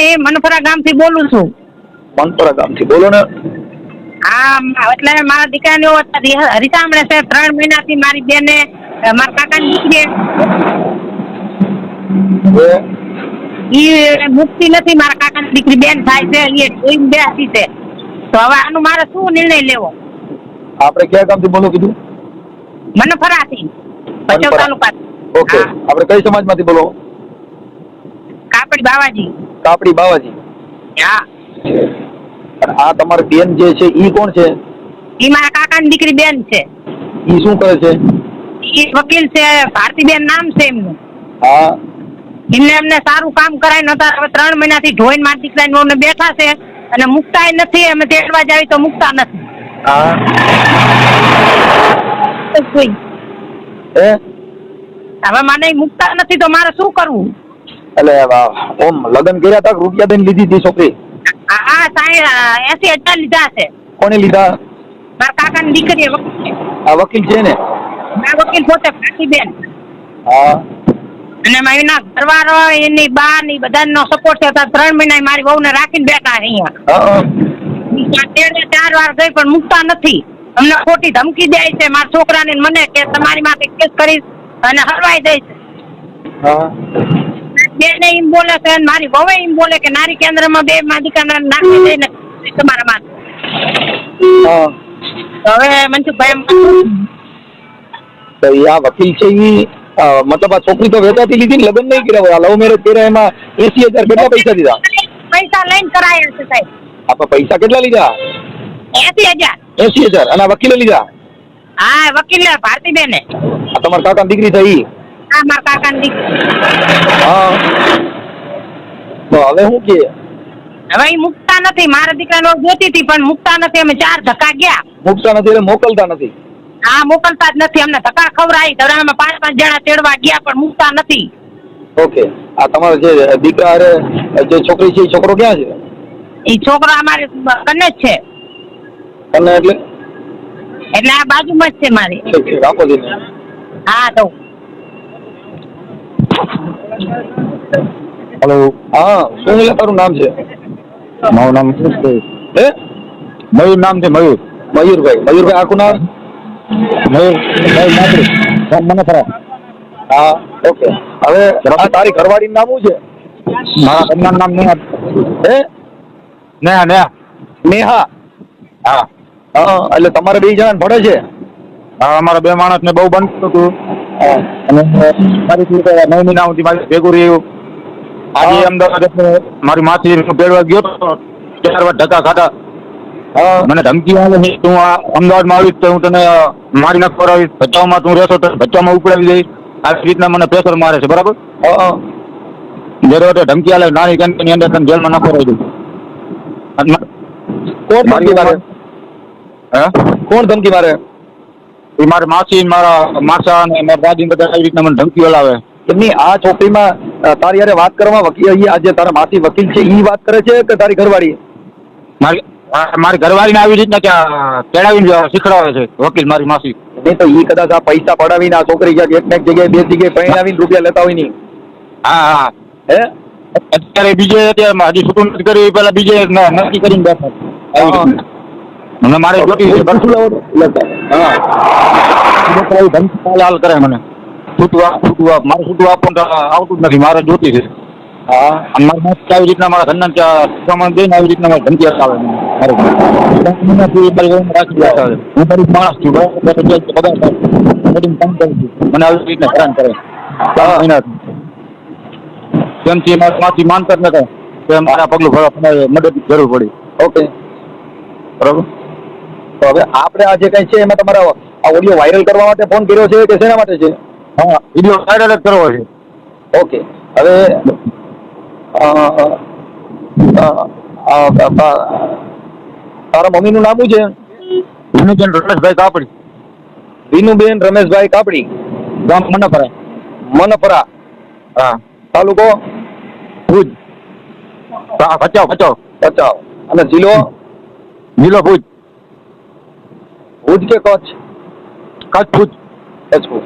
એ મનફરા ગામથી બોલું છું. મનપરા ગામથી. બોલો ને. હા એટલે મારા દીકરાને રી- છે ત્રણ મહિનાથી મારી બેને મારા કાકાની દીકરી એ ઈ મુક્તિ નથી મારા કાકાની દીકરી બેન થાય છે એ જોઈને બેસી છે તો. હવે આનું મારે શું નિર્ણય લેવો? આપણે કયા ગામથી બોલો કીધું? મનફરાથી ભચાઉ. તાલુકા ઓકે. આપણે કઈ સમાજમાંથી બોલો? કાપડી બાવાજી. કાપડી બાવાજી? હા. આ તમારી બેન જે છે ઈ કોણ છે? ઈ મારા કાકાની દીકરી બેન છે. ઈ શું કરે છે? ઈ વકીલ છે ભારતીબેન નામ છે એમનું. હા. એમને એમને સારું કામ કરાય નતા હવે ત્રણ મહિનાથી ઢોઈન માર દીકરા ને બેઠા છે અને મુકતાય નથી અમે તેડવા જાવી તો મુકતા નથી. હા. હવે મને મુકતા નથી તો મારે શું કરવું? એટલે વાહ, ઓમ લગ્ન કર્યા તક રૂપિયા દઈને લીધી હતી છોકરી? આ આ સાહેબ એસી હજાર લીધા છે. કોને લીધા? મારા કાકાની દીકરી આ વકીલ છે ને? મારા વકીલ પોતે ભારતીબેન હા. અને એના ઘરવાળો એની બા ની બધાનો સપોર્ટ છે. તો ત્રણ મહિના મારી વહુને રાખીને બેઠા અહીંયા. હા ઈ ચાર વાર ગઈ પણ મુકતા નથી. અમને ખોટી ધમકી દે છે. મારા છોકરાને ને મને કે તમારી માથે કેસ કરીશ અને હરવાઈ દે હા. બેને એમ બોલે છે અને મારી વહુ એમ બોલે કે નારી કેન્દ્રમાં બે માદિકાના નાખી દઈને તમારા માથે. હા તો હવે મનસુખભાઈ એમ કહ્યું, તો ઈ આ વકીલ છે ઈ અ, મતલબ આ છોકરી તો વેચાતી લીધી ને લગ્ન નહીં કર્યા હોય. આ લવ મેરેજ કર્યા એમાં એસી હજાર કેટલા પૈસા દીધા? પૈસા લઈને કરાયા છે સાહેબ. આપણે પૈસા કેટલા લીધા? એસી હજાર. એસી હજાર. અને આ વકીલે લીધા? હા વકીલ ભારતીબેને. આ તમારા કાકા દીકરી થઈ હા મારા કાકાની દીકરી. હા. તો હવે શું કે? હવે ઈ મુકતા નથી મારા દીકરાનો જોતી હતી પણ મુકતા નથી અમે ચાર ધક્કા ગયા. મૂકતા નથી એટલે મોકલતા નથી? હા મોકલતા જ નથી અમને ધક્કા ખવડાવી અમે પાંચ પાંચ જણા તેડવા ગયા પણ મુકતા નથી. ઓકે. આ તમારો જે દીકરા અરે જે છોકરી છે એ છોકરો ક્યાં છે? એ છોકરો અમારે કને જ છે. કને એટલે? એટલે આ બાજુમાં જ છે મારી. રાખો હા તો હેલો હા શું તારું નામ છે? મારું નામ હે? મયુર નામ છે મયુર. મયુરભાઈ. મયુરભાઈ આખું નામ? મયુર મયુર નાગરી. ગામ મને ખરા હા ઓકે. હવે આ તારી ઘરવાળીનું નામ શું છે? મારા ઘરનાનું નામ નેહા. હે? નેહા નેહા. નેહા? હા. હા એટલે તમારે બે જણા ભણે છે? હા અમારા બે માણસને બહુ બનતું હતું. અને મારી નવ મહિના સુધી મારી ભેગું રહ્યું. આજે. અમદાવાદ મારી માસી પેડવા ગયો તો ચાર વાર ધક્કા ખાતા મને ધમકી આવે છે તું આ અમદાવાદમાં આવીશ તો હું તને મારી નાખ કરાવીશ ભચાઉમાં તું રહેશો તો ભચાઉમાં ઉપડાવી દઈશ. આવી રીતના મને પ્રેશર મારે છે બરાબર? જ્યારે વખતે ધમકી આલે નાની કંપની અંદર તને જેલમાં નાખો રહી દઉં. કોણ ધમકી મારે? હા? કોણ ધમકી મારે? એ મારા માસી મારા માસા અને મારા દાદી બધા આવી રીતના મને ધમકી હલાવે એમની આ છોકરીમાં તારી યારે વાત કરવામાં વકીલ આજે તારા માસી વકીલ છે એ વાત કરે છે કે તારી ઘરવાળી? મારી મારી ઘરવાળીને આવી રીતના ત્યાં તેડાવીને શીખડાવે છે વકીલ મારી માસી. નહીં તો એ કદાચ આ પૈસા પડાવીને આ છોકરી ક્યાંક એક ને એક જગ્યાએ બે જગ્યાએ પરણાવીને રૂપિયા લેતા હોય નહીં. હા હા. હે? અત્યારે બીજે અત્યારે હજી છૂટું નથી કર્યું પેલા બીજે નક્કી કરીને બેઠા. મને મારે જોતી. હા ધમકી હાલ કરે મને છૂટું આપ છૂટું આપ મારે છૂટું આપવું તો આવતું જ નથી મારે જોતી છે હા મારી માસી આવી રીતના મારા ઘરના પ્રમાણ દઈને આવી રીતના મારે ધમકી આવે. હું ગરીબ માણસ છું થાય. મને આવી રીતના હેરાન કરે તેમથી મારી માનતા જ નતા કે મારા પગલું ભરવા મદદની જરૂર પડી ઓકે બરાબર તો હવે આપણે આ જે કઈ છે એમાં તમારા આ ઓડિયો વાયરલ કરવા માટે ફોન કર્યો છે કે શેના માટે છે? હા વીડિયો વાયરલ જ કરવો છે. ઓકે હવે તારા મમ્મીનું નામ શું છે? વિનુબેન રમેશભાઈ કાપડી. વિનુબેન રમેશભાઈ કાપડી ગામ મનપરા. મનપરા હા. તાલુકો? ભુજ. ભચાઉ ભચાઉ. ભચાઉ. અને જિલ્લો? જિલ્લો ભુજ. ભુજ કે કચ્છ? કચ્છ ભુજ. કચ્છ ભુજ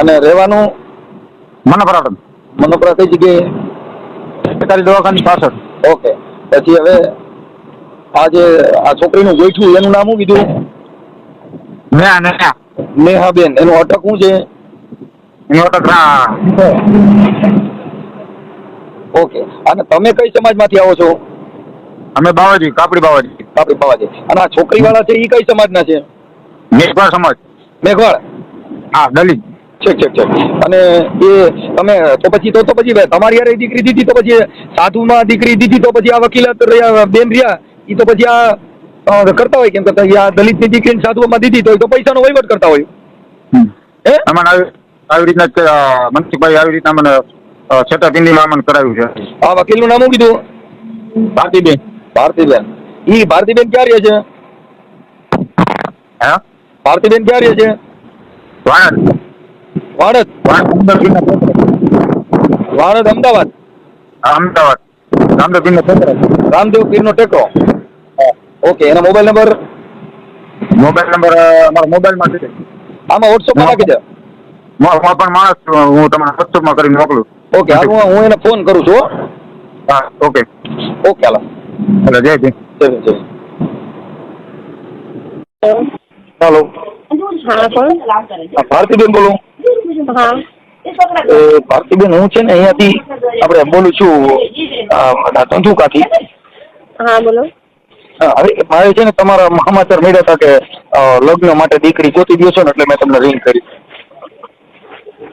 અને રહેવાનું? મનપરા મનોપરા કઈ જગ્યાએ? સરકારી દવાખાની પાછળ. ઓકે. પછી હવે આ જે આ છોકરીનું ગોઠવું એનું નામ શું કીધું? ના ના નેહાબેન. એનું અટક શું છે? એનું અટક ઓકે. અને તમે કઈ સમાજમાંથી આવો છો? અમે બાવાજી કાપડી બાવાજી. કાપડી બાવાજી. અને આ છોકરી વાળા છે એ કઈ સમાજના છે? મેઘવાળ સમાજ. મેઘવાળ? હા દલિત. છેક છેક છેક અને એ તમે તો પછી તો તો પછી તમારી યાર દીકરી દીધી તો પછી સાધુમાં દીકરી દીધી તો પછી આ વકીલાત બેન રહ્યા એ તો પછી આ કરતા હોય કેમ કે આ દલિતની દીકરીને સાધુમાં દીધી તો એ તો પૈસાનો વહીવટ કરતા હોય. હે? અમને આવી રીતના મનસુખભાઈ આવી રીતના મને છેતરપિંડીમાં અમને કરાવ્યું છે. આ વકીલનું નામ શું કીધું? ભારતીબેન. ભારતીબેન. ઈ ભારતીબેન ક્યાં રહે છે? હે? ભારતીબેન ક્યાં રહે છે? વાણંદ વાડદ વાડદ અમદાવાદ અમદાવાદ હા, અમદાવાદ? રામદેવપીરના છોકરા. રામદેવ પીરનો ટેકરો ઓકે એનો મોબાઈલ નંબર મોબાઈલ નંબર અ, મારા મોબાઈલમાં છે. આમાં વોટ્સઅપમાં નાખી દે. હું પણ માણસ. હું તમને વોટ્સઅપમાં કરીને મોકલું. ઓકે હું હું એને ફોન કરું છું હા. Okay okay hello. જય જય જય જય હાલો હા કોણ આ ભારતીબેન બોલું હા એ ભારતીબેન હું છે ને અહીંયાથી આપણે બોલું છું આ ધંધુકાથી. હા બોલો હા, હવે મારે છે ને તમારા સમાચાર મળ્યા હતા કે અ, લગ્ન માટે દીકરી ગોતી દો છો ને એટલે મેં તમને રિંગ કરી.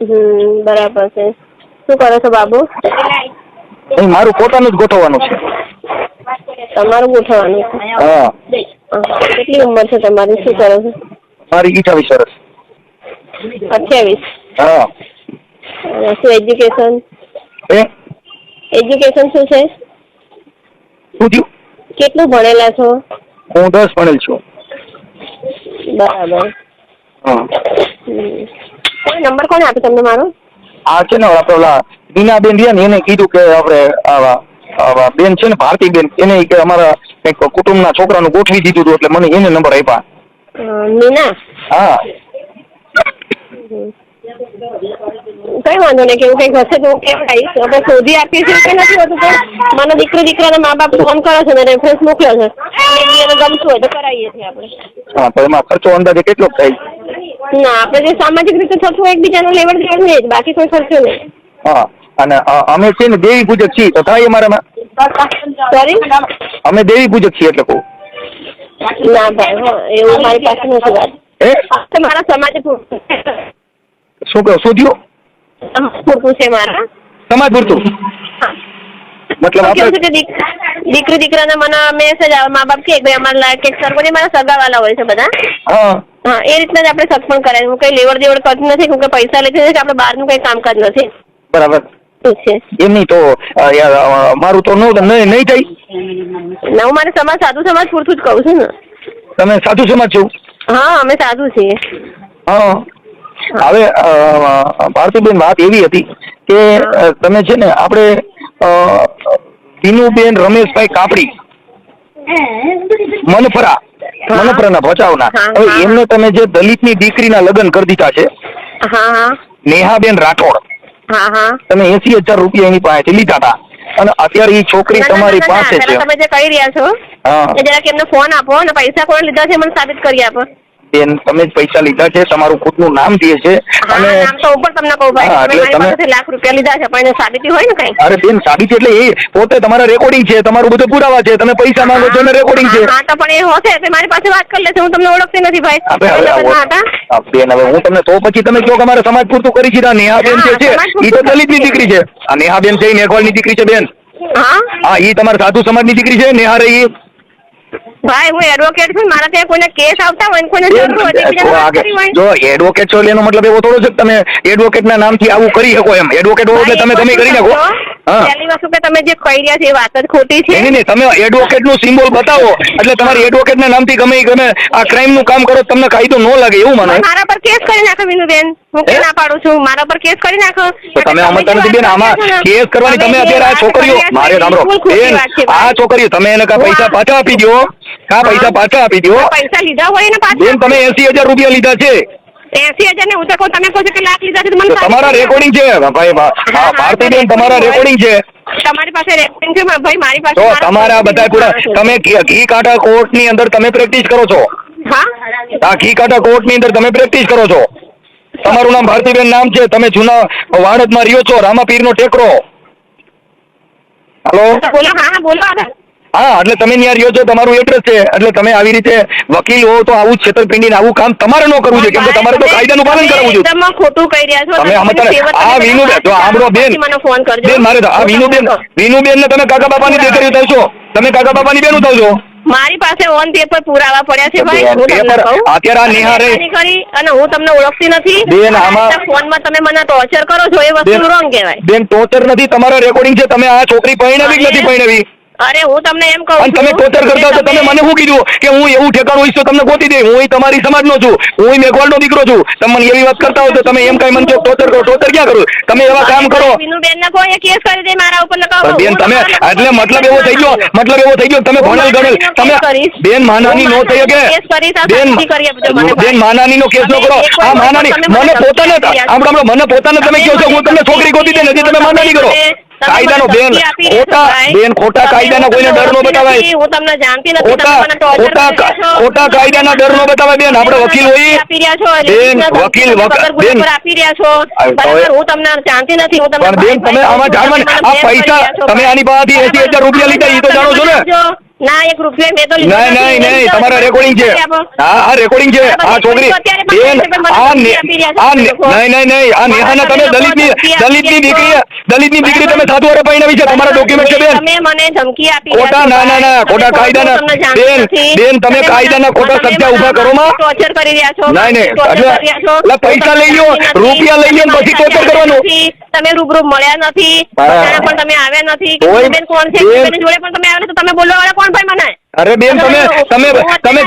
હમ બરાબર છે. શું કરો છો બાબુ? અહીં મારું પોતાનું જ ગોઠવવાનું છે. તમારું ગોઠવવાનું છે. હા હા. કેટલી ઉંમર છે તમારી? શું કરો છો? મારી અઠાવીસ વર્ષ. અઠ્યાવીસ? હા. શું એજ્યુકેશન એ એજ્યુકેશન શું છે? શું થયું? કેટલું ભણેલા છો? હું દસ ભણેલ છું. બરાબર. હા. કોઈ નંબર કોને આપ્યો તમને મારો? આ છે ને આપણે ઓલા બીનાબેન રહ્યા ને એને કીધું કે આપણે આવા બેન છે ને ભારતી બેન એને કે અમારા કંઈક કુટુંબના છોકરાનું ગોઠવી દીધું હતું એટલે મને એને નંબર આપ્યા. મીના? હા. કઈ વાંધો નહીં કેવું કંઈક હશે તો હું કેવડાવીશ આપણે શોધી આપીએ છીએ કે નથી હોતું પણ મને દીકરી દીકરાના મા બાપ ફોન કરે છે ને રેફરન્સ મોકલે છે. એને ગમતું હોય તો કરાવીએ છીએ આપણે. હા તો એમાં ખર્ચો અંદાજે કેટલો થાય? ના આપણે જે સામાજિક રીતે થતું હોય એકબીજાનું લેવડ દેવડ નહીં બાકી કોઈ ખર્ચો નહીં. હા. અને અમે છે ને દેવી પૂજક છીએ. તો થાય અમારામાં? સોરી અમે દેવી પૂજક છીએ એટલે કહું. ના ભાઈ હા એવું મારી પાસે નથી વાત. હે? સમાજ શું કહો શું થયું? પૂરતું છે મારા. સમાજ પૂરતું? હા. મતલબ દીકરી દીકરાના મને મેસેજ આવે મા બાપ કે ભાઈ અમારા લાયક સરપંચ મારા સગાવાલા હોય છે બધા. હા. હા એ રીતના જ આપણે સક્ષમ કરાય. હું કઈ લેવડ દેવડ કરતી નથી કેમ કે પૈસા લેતી નથી આપણે બહારનું કઈ કામકાજ નથી. બરાબર. શું છે. એમ નહીં તો યાર મારું તો નો નહીં નહીં થાય ના હું મારે સમાજ સાધુ સમાજ પૂરતું જ કહું છું ને. તમે સાધુ સમાજ છો? હા અમે સાધુ છીએ. હા. હવે ભારતીબેન વાત એવી હતી કે તમે છે ને આપણે અ, દિનુબેન રમેશભાઈ કાપડી. મનફરા. મનફરાના ભચાવના હવે એમને તમે જે દલિતની દીકરીના લગ્ન કરી દીધા છે નેહાબેન રાઠોડ. તમે એસી હજાર રૂપિયા એની પાસેથી લીધા હતા અને અત્યારે એ છોકરી તમારી પાસે છે. તમે જે કહી રહ્યા છો કે એ જરાક એમને ફોન આપો અને પૈસા કોણ લીધા છે મને સાબિત કરી આપો. બેન તમે જ પૈસા લીધા છે તમારું ખુદનું નામ દે છે અને નામ તો હું તમને કહું ભાઈ. તમે મારી પાસેથી લાખ રૂપિયા લીધા છે પણ એને સાબિતી હોય ને કઈ? અરે બેન સાબિતી એટલે એ પોતે તમારા રેકોર્ડિંગ છે તમારું બધું પુરાવા છે તમે પૈસા માંગો છો ને રેકોર્ડિંગ છે. હા, હા તો પણ એ હોશે તો મારી પાસે વાત કરી લેશે હું તમને ઓળખતી નથી ભાઈ. બેન હવે હું તમને તો પછી તમે કહો કે અમારે સમાજ પૂરતું કરી છે નેહાબેન જે હા, છે એ તો દલિતની દીકરી છે. આ નેહાબેન છે એ નેગવાલની દીકરી છે બેન. હા? હા એ તમારા સાધુ સમાજની દીકરી છે નેહા રહી ભાઈ હું એડવોકેટ છું મારા ત્યાં કોઈને કેસ આવતા હોય ને કોઈને જરૂર હોય જો એડવોકેટ છો એનો મતલબ એવો થોડો છે તમે એડવોકેટના નામથી આવું કરી શકો એમ. એડવોકેટ હોય એટલે તમે તમે કરી નાખો. પહેલી વસ્તુ કે તમે જે કહી રહ્યા છે એ વાત જ ખોટી છે. નહીં નહીં તમે એડવોકેટનું સિમ્બોલ બતાવો. એટલે તમારી એડવોકેટ ના નામથી ગમે ગમે આ ક્રાઇમનું કામ કરો તમને કાયદો ન લાગે એવું મને મારા પર કેસ કરી નાખો વિનુબેન. હું કે ના પાડું છું. મારા પર કેસ કરી નાખો. તો તમે અમલતા નથી બેન આમાં કેસ કરવાની તમે અત્યારે આ છોકરીઓ મારે સાંભળો. બેન આ છોકરીઓ તમે એને કા પૈસા પાછા આપી દો કા પૈસા પાછા આપી દો પૈસા લીધા હોય ને પાછા? બેન તમે એસી હજાર રૂપિયા લીધા છે. એસી હજાર ને હું તો તમે કહો છો કે લાખ લીધા છે મને તમારા રેકોર્ડિંગ છે. ભાઈ ભારતીબેન તમારા રેકોર્ડિંગ છે. તમારી પાસે રેકોર્ડિંગ છે ભાઈ મારી પાસે તો તમારા બધા પૂરા તમે ઘી કાંટા કોર્ટની અંદર તમે પ્રેક્ટિસ કરો છો? હા. ઘી કાંટા કોર્ટની અંદર તમે પ્રેક્ટિસ કરો છો? તમારું નામ ભારતીબેન નામ છે. તમે જૂના વાણદમાં રહ્યો છો. રામાપીર નો ટેકરો. હલો? બોલો હા બોલો હા એટલે તમે ત્યાં રહ્યો છો. તમારું એડ્રેસ છે. એટલે તમે આવી રીતે વકીલ હો તો આવું છેતરપિંડી ને આવું કામ તમારે ન કરવું જોઈએ. કેમ કે તમારે તો કાયદાનું પાલન કરવું જોઈએ એકદમ ખોટું કહી રહ્યા છો. તમે સેવા આ વિનુબેન જો આંબળો બેન. બેન મારે આ વિનુબેન વિનુબેન ને તમે કાકા બાપાની દીકરીઓ થાવ છો તમે કાકા બાપાની બેન થાવ છો મારી પાસે ઓન પેપર પુરાવા પડ્યા છે ભાઈ. હું તમને કહું અત્યારે આ નિહારે કરી અને હું તમને ઓળખતી નથી. બેન, આમાં- ફોનમાં તમે મને ટોર્ચર કરો છો એ વસ્તુ રોંગ કહેવાય. બેન ટોર્ચર નથી તમારો રેકોર્ડિંગ છે તમે આ છોકરી પરણાવી નથી પરણાવી અરે હું તમને એમ કહું તમે ટોર્ચર કરતા તો તમે મને શું કીધું? કે હું એવું ઠેકાણું હોઈશ તો તમને ગોતી દે હું તમારી સમાજનો છું હું મેઘવાળનો દીકરો છું. તમે મને એવી વાત કરતા હો તો તમે એમ કઈ મને ટોર્ચર કરો ટોર્ચર ક્યાં કરું? તમે એવા કામ કરો. બેન ને કોઈ કેસ કરી દે મારા ઉપર લગાવો. બેન તમે એટલે મતલબ એવો થઈ ગયો મતલબ એવો થઈ ગયો તમે ભણેલ ગણેલ તમે. બેન માનાની નો થઈ શકે. બેન બેન માનાની નો કેસ નો કરો. આ માનાની મને પોતાને આપણે મને પોતાને તમે કહો છો હું તમને છોકરી ગોતી દે નથી તમે માનાની કરો. કાયદાનો બેન ખોટા બેન ખોટા કાયદાના કોઈને ડર નો બતાવાય. હું તમને જાણતી નથી તમે મને ખોટા. ખોટા કાયદાના ડર નો બતાવાય બેન આપણે વકીલ હોઈએ. બેન વકીલ બેન. આપી રહ્યા છો. હું તમને જાણતી નથી હું તમને બેન તમે આમાં જાણવા ને આ પૈસા તમે આની પાસેથી એસી હજાર રૂપિયા લીધા એ તો જાણો છો ને? ના એક રૂપિયા મેં તો લીધા નહીં નહીં નહીં તમારા રેકોર્ડિંગ છે. હા આ રેકોર્ડિંગ છે. આ છોકરી બેન આ નહીં નહીં આ નેહાના તમે દલિતની દલિતની દીકરી દલિતની દીકરી તમે સાધુ અરે પરણાવી વિશે તમારા ડોક્યુમેન્ટ છે બેન. તમે મને ધમકી આપી ખોટા ના ના ના ખોટા કાયદાના બેન બેન તમે કાયદાના ખોટા સત્યા ઊભા કરો માં. ટોર્ચર કરી રહ્યા છો નહીં, નહીં. એટલે- કરી રહ્યા છો. એટલે પૈસા લઈ લ્યો, રૂપિયા લઈ લ્યો પછી ટોર્ચર કરવાનું. તમે રૂબરૂ મળ્યા નથી. પણ તમે આવ્યા નથી. બેન કોણ છે? બેન- જોડે પણ તમે આવ્યા તો તમે બોલવા વાળા કોણ ભાઈ મને? અરે બેન તમે તમે તમે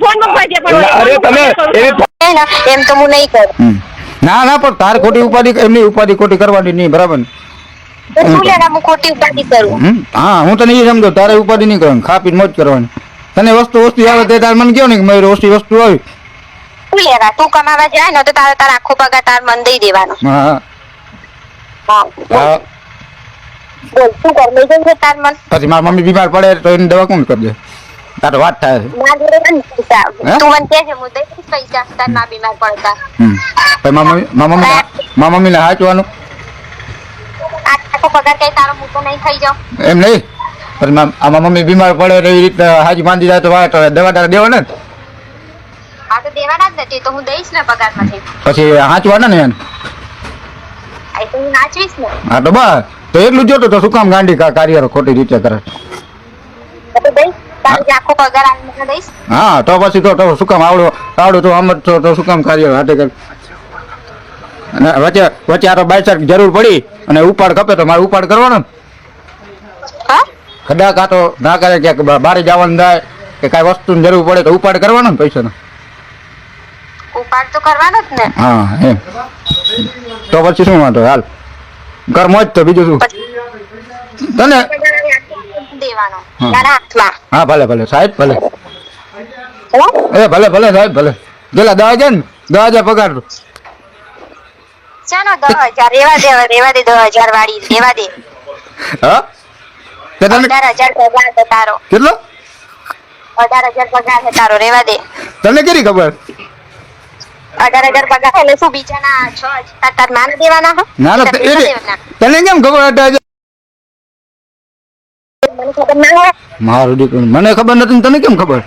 ફોન મૂકવા દે પણ અરે તમે એમ તો હું નહીં કરું. ના ના પણ તાર ખોટી ઉપાધિ એમની ઉપાધિ ખોટી કરવાની નહીં બરાબર હું ખોટી ઉપાધિ કરું. હમ? હા હું તને એ સમજો. તારે ઉપાધિ નહીં કરવાની. ખા પીને મોજ કરવાની. તને વસ્તુ વસ્તુ આવે તે તાર મને કહો ને કે ઓછી વસ્તુ આવી. શું લેવા તું કમાવા જાય ને તો તારે તાર આખો પગાર તાર મન દઈ દેવાનો. હા. હા હા. બોલ શું કર? લઈ જશે તાર મન. પછી મારી મમ્મી બીમાર પડે તો એની દવા કોણ કરજે? તારો વાત થાય છે. ના જોડે નથી પૈસા. હે? તું મને કહે છે હું દઈ પૈસા તાર ના બીમાર પડતા. હમ. પછી મારી મમ્મી મારી મમ્મીને હાચવાનું? આખો પગાર કઈ તારો મોટો નહીં થઈ જાવ એમ નહીં? પણ આમાં મમ્મી બીમાર પડે એવી રીતે હાજી બાંધી જાય તો વાત દવા તારે ને આ તો દેવાના જ નથી તો હું દઈશ ને પગારમાંથી. પછી હાચવાના ને એને આ તો હું તો બસ. તો એટલું જોતું તો શું કામ ગાંડી કા કાર્ય ખોટી રીતે કરે? તો તું હા તો પછી તો તો શું કામ આવડો આવડું તો આમ જ તો તો શું કામ કાર્ય હાથે કરી? અને વચ્ચે વચ્ચે આ તો બાયસાક જરૂર પડી અને ઉપાડ કપે તો મારે ઉપાડ કરવાનો. ખડા તો ના કરે કે બારે જવાનું થાય કે કાંઈ વસ્તુની જરૂર પડે તો ઉપાડ કરવાનો ને પૈસાનો. ઉપાડ તો કરવાનો જ ને. હા એમ. તો પછી શું વાંધો? હાલ. ઘરમાં જ તો બીજું શું? તને? દેવાનો. હા. ભલે ભલે. સાહેબ ભલે? એ ભલે ભલે સાહેબ ભલે. પેલા દવા જાય ને. દવા જાય પગાર ચાલો દસ હજાર રેવા દે રેવા દે દસ હજાર વાળી રેવા દે. હા? અઢાર હજાર પગાર છે તારો. કેટલો? અઢાર હજાર પગાર છે તારો રેવા દે. તને કેરી ખબર? અઢાર હજાર પગાર એટલે શું બીજાના છ હજાર તાર માને દેવાના હો? ના ના તાર એ પૈસા રે- દેવાના. તને કેમ ખબર હતા આજે? મને ખબર ના હોય. મારું દીકરું મને ખબર નથી તને કેમ ખબર?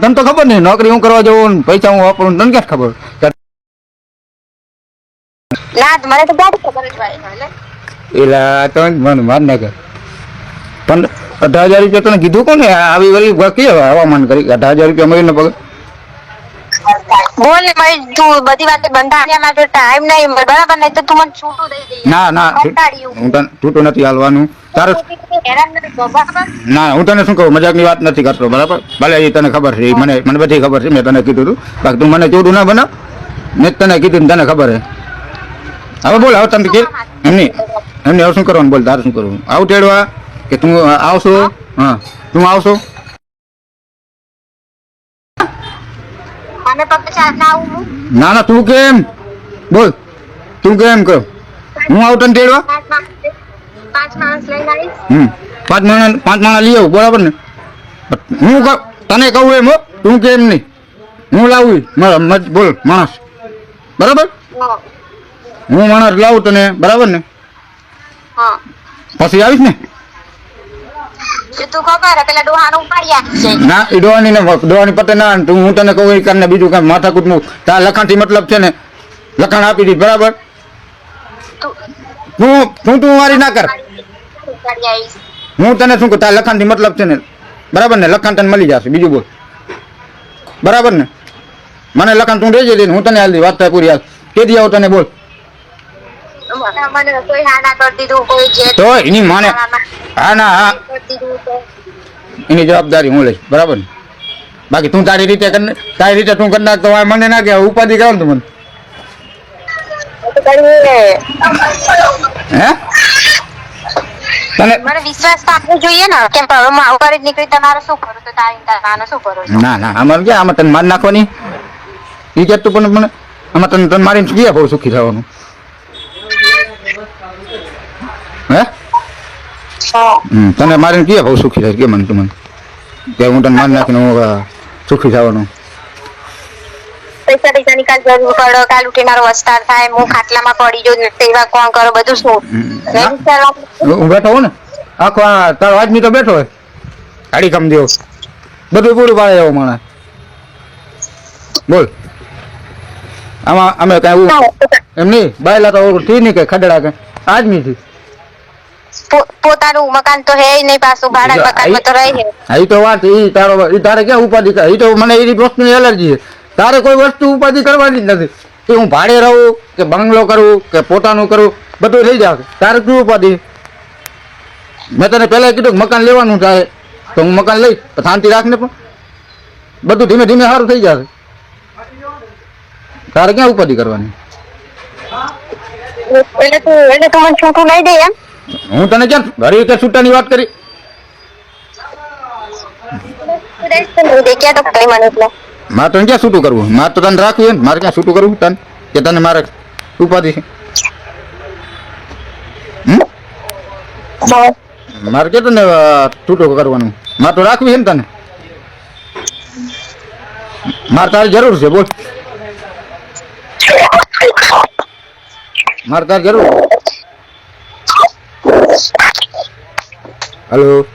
તને તો ખબર નહીં નોકરી હું કરવા જવું પૈસા હું વાપરું તને ક્યાં ખબર? ના મને તો બધી ખબર જ હોય એલા તો મને માર પણ અઢાર હજાર રૂપિયા તને કીધું કોને? આવી વળી કે હવામાન કરી? અઢાર હજાર રૂપિયા મળીને પગાર બોલ ને તું બધી વાતે બંધાણ્યા માટે ટાઈમ નહીં બરાબર નહીં તો તું મને છૂટું દઈ દે. ના ના હું તને તૂટું નથી હાલવાનું. તારે ના હું તને શું કહું? મજાકની વાત નથી કરતો બરાબર? ભલે એ તને ખબર છે મને મને બધી ખબર છે મેં તને કીધું હતું. બાકી તું મને ચોરું ના બનાવ. મેં તને કીધું તને ખબર છે. હવે બોલ હવે તમે કે એમની એમની હવે શું કરવાનું? બોલ તારે શું કરવું આવું તેડવા કે તું આવશો? હા. તું આવશો? ના ના તું કેમ? બોલ તું કેમ કહો હું આવું તને તેડવા? પાંચ માણસ લઈને આવીશ. હમ. પાંચ માણા પાંચ માણા લઈ આવું બરાબર ને? હું તને કહું એમ હો તું કેમ નહીં? હું લાવું મારા બોલ માણસ. બરાબર? હા માણસ લાવું તને બરાબર ને? પછી આવીશ ને? ના એ ડોવાની ને ડોવાની પતે ના તું હું તને કહું એ કરીને બીજું કાંઈ માથાકૂટનું તાર લખાણથી મતલબ છે ને લખાણ આપી દીધી બરાબર? તું તું તું મારી ના કર. હું તને શું કહું તાર લખાણથી મતલબ છે ને બરાબર ને? લખાણ તને મળી જશે બીજું બોલ. બરાબર ને? મને લખાણ તું દેજે દે હું તને હાલ વાત થાય પૂરી હાલ. કેદી આવું તને બોલ. મને કોઈ હા ના કરી દીધું કોઈ જે તો એની માને હા ના હા. એની જવાબદારી હું લઈશ બરાબર ને? બાકી તું તારી રીતે કર તારી રીતે તું કરી નાખ તો મને ના કે ઉપાધિ કરો ને તું મને. હે? મને વિશ્વાસ તો આપવો જોઈએ ને. કેમ પણ હવે હું આવું જ નીકળી તમારે શું કરું તો તારી તારાનો શું કરું ના ના આમાં ક્યાં? આમાં તને માર નાખવાની? એ કહેતું પણ મને આમાં તને તને મારીને ક્યાં બહુ સુખી થવાનું? હે? તને મારીને ક્યાં બહુ સુખી થાય? કે મને તું મને? કે હું તને મારી નાખીને હું સુખી થવાનું? પૈસા પૈસા નિકાલ જરૂર પડે કાલ ઉઠી મારો વસ્તાર થાય હું ખાટલામાં પડી જો સેવા કોણ કરો બધું શું? હું હું બેઠો હોઉં ને? આખો આ તારો આદમી તો બેઠો હોય. ગાડી કમ દેવો. બધું પૂરું પાડે એવો માણસ. બોલ. આમાં અમે કાંઈ એમ નહીં બાયલા તો થી નહીં કે ખડડા કે આજમી થી પો- પોતાનું મકાન તો હે નહીં પાછું ભાડા મકાનમાં તો રહે હા તો વાત ઈ તારો ઈ તારે ક્યાં ઉપાધિ કરે ઈ તો મને એ વસ્તુની એલર્જી છે. તારે કોઈ વસ્તુ ઉપાધિ કરવાની જ નથી. કે હું ભાડે રહું કે બંગલો કરું કે પોતાનું કરું બધું થઈ જાય તારે શું ઉપાધિ? મેં તને પહેલાં કીધું કે મકાન લેવાનું થાય તો હું મકાન લઈશ શાંતિ રાખને પણ. બધું ધીમે ધીમે સારું થઈ જશે. તારે ક્યાં ઉપાધિ કરવાની? એટલે તું એટલે તું મને છૂટું નહીં દે એમ? હું તને ક્યાં ઘરે કે છૂટાની વાત કરી? મારે તને ક્યાં છૂટું કરવું? મારે તો તને રાખવું ને, મારે ક્યાં છૂટું કરવું તને? કે તને મારે ઉપાધિ છે? મારે કે તને છૂટું કરવાનું. મારે તો રાખવી છે ને તને? મારે તારી જરૂર છે, બોલ. મારે તારી જરૂર Hello.